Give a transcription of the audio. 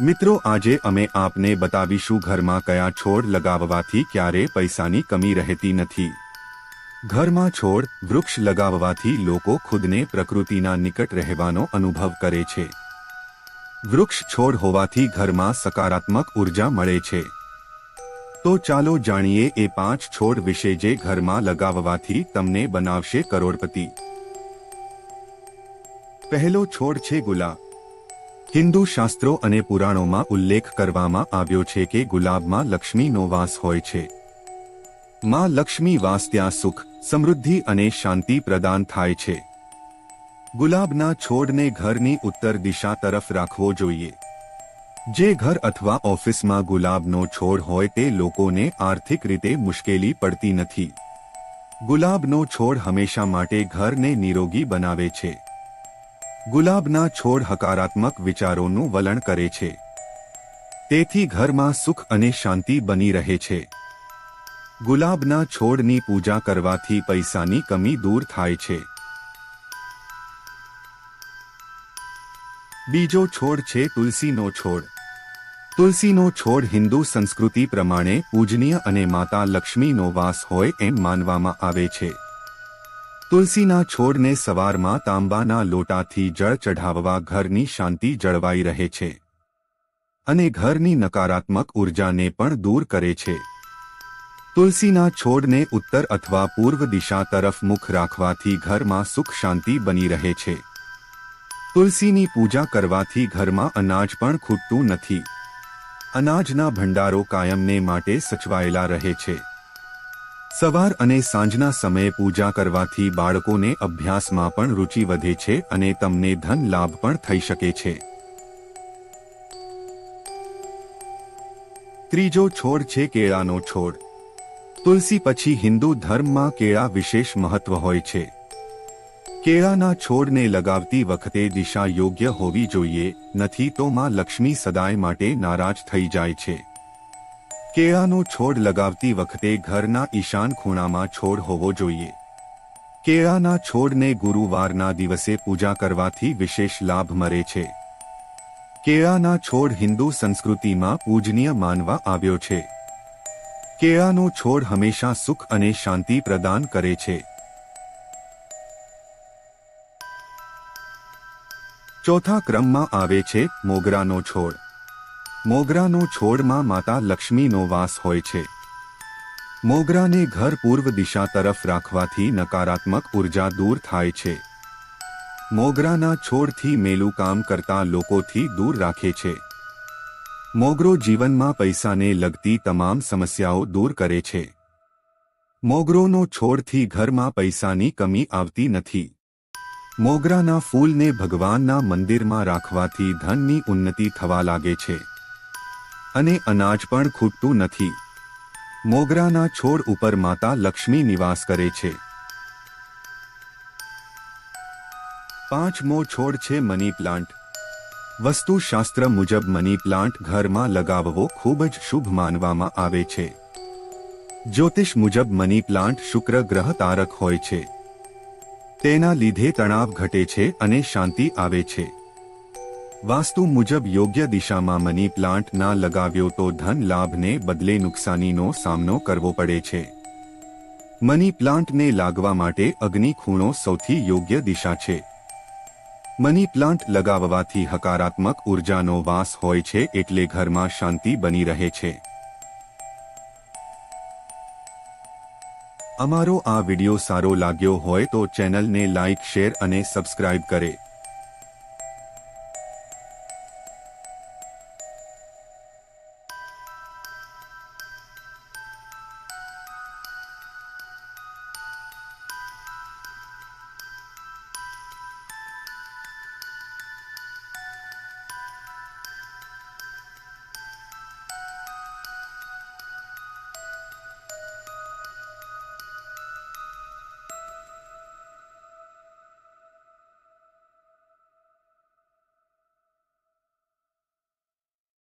મિત્રો, આજે અમે આપને બતાવીશું ઘરમાં કયા છોડ લગાવવાથી ક્યારે પૈસાની કમી રહેતી નથી. ઘરમાં છોડ વૃક્ષ લગાવવાથી લોકો ખુદને પ્રકૃતિના નિકટ રહેવાનો અનુભવ કરે છે. વૃક્ષ છોડ હોવાથી ઘરમાં સકારાત્મક ઊર્જા મળે છે. તો ચાલો જાણીએ એ પાંચ છોડ વિશે જે ઘરમાં લગાવવાથી તમને બનાવશે કરોડપતિ. પહેલો છોડ છે ગુલાબ. હિન્દુ શાસ્ત્રો અને પુરાણોમાં ઉલ્લેખ કરવામાં આવ્યો છે કે ગુલાબમાં લક્ષ્મીનો વાસ હોય છે. માં લક્ષ્મી વાસ ત્યાં સુખ, સમૃદ્ધિ અને શાંતિ પ્રદાન થાય છે. ગુલાબના છોડને ઘરની ઉત્તર દિશા તરફ રાખવો જોઈએ. જે ઘર અથવા ઓફિસમાં ગુલાબનો છોડ હોય તે લોકોને આર્થિક રીતે મુશ્કેલી પડતી નથી. ગુલાબનો છોડ હંમેશા માટે ઘરને નિરોગી બનાવે છે. ગુલાબના છોડ હકારાત્મક વિચારોનું વલણ કરે છે. તેથી ઘરમાં સુખ અને શાંતિ બની રહે છે. ગુલાબના છોડની પૂજા કરવાથી પૈસાની કમી દૂર થાય છે. બીજો છોડ છે તુલસીનો છોડ. તુલસીનો છોડ હિન્દુ સંસ્કૃતિ પ્રમાણે પૂજનીય અને માતા લક્ષ્મીનો વાસ હોય એમ માનવામાં આવે છે. તુલસીના છોડને સવારમાં તાંબાના લોટાથી જળ ચઢાવવા ઘરની શાંતિ જળવાઈ રહે છે. અને ઘરની નકારાત્મક ઉર્જાને પણ દૂર કરે છે. તુલસીના છોડને ઉત્તર અથવા પૂર્વ દિશા તરફ મુખ રાખવાથી ઘરમાં સુખ શાંતિ બની રહે છે. તુલસીની પૂજા કરવાથી ઘરમાં અનાજ પણ ખૂટતું નથી. અનાજના ભંડારો કાયમને માટે સચવાયેલા રહે છે. સવાર અને સાંજના સમયે પૂજા કરવાથી બાળકોને અભ્યાસમાં પણ રુચિ વધે છે અને તમને ધન લાભ પણ થઈ શકે છે. ત્રીજો છોડ છે કેળાનો છોડ. તુલસી પછી હિન્દુ ધર્મમાં કેળા વિશેષ મહત્વ હોય છે. કેળાના છોડને લગાવતી વખતે દિશા યોગ્ય હોવી જોઈએ, નથી તો માં લક્ષ્મી સદાય માટે નારાજ થઈ જાય છે. કેળાનો છોડ લગાવતી વખતે ઘરના ઈશાન ખૂણામાં છોડ હોવો જોઈએ. કેળાના છોડને ગુરુવારના દિવસે પૂજા કરવાથી વિશેષ લાભ મળે છે. કેળાના છોડ હિન્દુ સંસ્કૃતિમાં પૂજનીય માનવા આવ્યો છે. કેળાનો છોડ હંમેશા સુખ અને શાંતિ પ્રદાન કરે છે. ચોથા ક્રમમાં આવે છે મોગરાનો છોડ. મોગરાનો છોડમાં માતા લક્ષ્મીનો વાસ હોય છે. મોગરાને ઘર પૂર્વ દિશા તરફ રાખવાથી નકારાત્મક ઊર્જા દૂર થાય છે. મોગરાના છોડથી મેલું કામ કરતા લોકોથી દૂર રાખે છે. મોગરો જીવનમાં પૈસાને લગતી તમામ સમસ્યાઓ દૂર કરે છે. મોગરોનો છોડથી ઘરમાં પૈસાની કમી આવતી નથી. મોગરાના ફૂલને ભગવાનના મંદિરમાં રાખવાથી ધનની ઉન્નતિ થવા લાગે છે. અને અનાજ પણ ખૂટતું નથી. મોગરાના છોડ ઉપર માતા લક્ષ્મી નિવાસ કરે છે. પાંચમો છોડ છે મની પ્લાન્ટ. વસ્તુશાસ્ત્ર મુજબ મની પ્લાન્ટ ઘરમાં લગાવવો ખૂબ જ શુભ માનવામાં આવે છે. જ્યોતિષ મુજબ મની પ્લાન્ટ શુક્ર ગ્રહ તારક હોય છે. તેના લીધે તણાવ ઘટે છે અને શાંતિ આવે છે. વાસ્તુ મુજબ યોગ્ય દિશામાં મની પ્લાન્ટ ના લગાવ્યો તો ધન લાભને બદલે નુકસાનીનો સામનો કરવો પડે છે. મની પ્લાન્ટને લાગવા માટે અગ્નિ ખૂણો સૌથી યોગ્ય દિશા છે. મની પ્લાન્ટ લગાવવાથી હકારાત્મક ઉર્જાનો વાસ હોય છે એટલે ઘરમાં શાંતિ બની રહે છે. અમારો આ વિડિયો સારો લાગ્યો હોય તો ચેનલને લાઇક શેર અને સબસ્ક્રાઇબ કરે.